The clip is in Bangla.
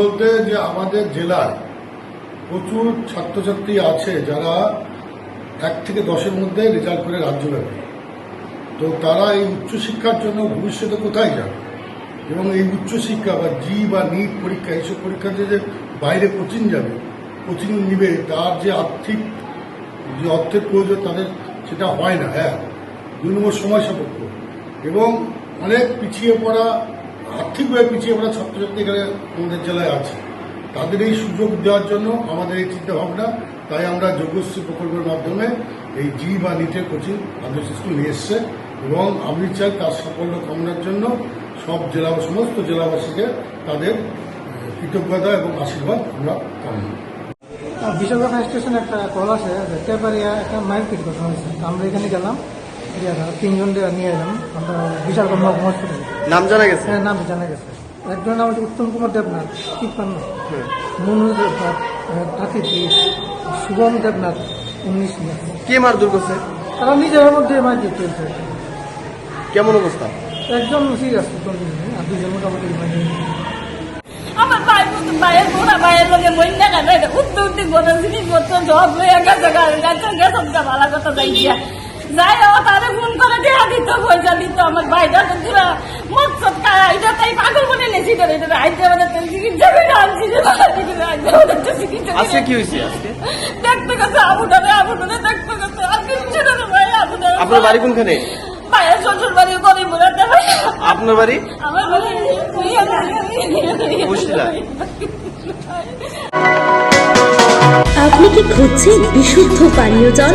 আমাদের জেলায় প্রচুর ছাত্রছাত্রী আছে যারা এক থেকে দশের মধ্যে রেজাল্ট করে রাজ্য রাজ্যব্যাপী তো তারা এই উচ্চশিক্ষার জন্য ভবিষ্যতে কোথায় যাবে? এবং এই উচ্চশিক্ষা বা জি বা নিট পরীক্ষা, এইসব পরীক্ষাতে যে বাইরে কোচিং যাবে, কোচিং নিবে, তার যে আর্থিক, যে অর্থের প্রয়োজন তাদের, সেটা হয় না হ্যাঁ। দুই নম্বর সময় সাপেক্ষ এবং অনেক পিছিয়ে পড়া আর্থিকভাবে পিছিয়ে পড়া ছাত্রছাত্রী এখানে আমাদের জেলায় আছে। তাদের এই সুযোগ দেওয়ার জন্য আমাদের এই চিন্তা ভাবনা তাই আমরা যোগ্যশ্রী প্রকল্পের মাধ্যমে এই জি বা নিটের কোচিং আদর্শ স্কুল নিয়ে এসছে এবং আমি চাই তার সাফল্য কামনার জন্য সব জেলা, সমস্ত জেলাবাসীকে তাদের কৃতজ্ঞতা এবং আশীর্বাদ আমরা কামনা করি। বিশালগড় স্টেশনে একটা কল আছে একটা মাইল পিট কথা হয়েছে। আমরা এখানে গেলাম। তিনজন নিয়ে এলাম। আমরা বিশালগড় মহকুমা হসপিটালে নাম জানা গেছে? হ্যাঁ নাম জানা গেছে। একজনের নাম হচ্ছে উত্তম কুমার দেবনাথ তিপ্পান্ন। মনু দেবনাথ আতি শুভম দেবনাথ উনিশ কে মারধর করছে? তারা নিজের মধ্যে মার দিয়ে চলছে কেমন অবস্থা? একজন সিরিয়াস আর দুজন মোটামুটি মানে আমার ভাই ভাইয়ের বোনা ভাইয়ের লোকে বন্যা কাটে উঠতে উঠতে গোটা জিনিসপত্র সব লইয়া গেছে গাছে গেছে ভালো কথা যাই গিয়া যাই ও তারে ফোন করে দেয়া দিত পয়সা দিত আমার ভাইটা তো পুরা মৎসত এটা তাই পাগল বলে নেছি ধরে এটা আইতে আমাদের তো চিকিৎসা করে আনছি যে আইতে আমাদের তো চিকিৎসা আজকে কি হয়েছে আজকে? দেখতে গেছে দেখতে ভাই আপনার বাড়ি কোনখানে? ভাইয়ের শ্বশুর বাড়ি আপনার বাড়ি? আমার বাড়ি বসিলা আপনি কি খুঁজছেন বিশুদ্ধ পানীয় জল?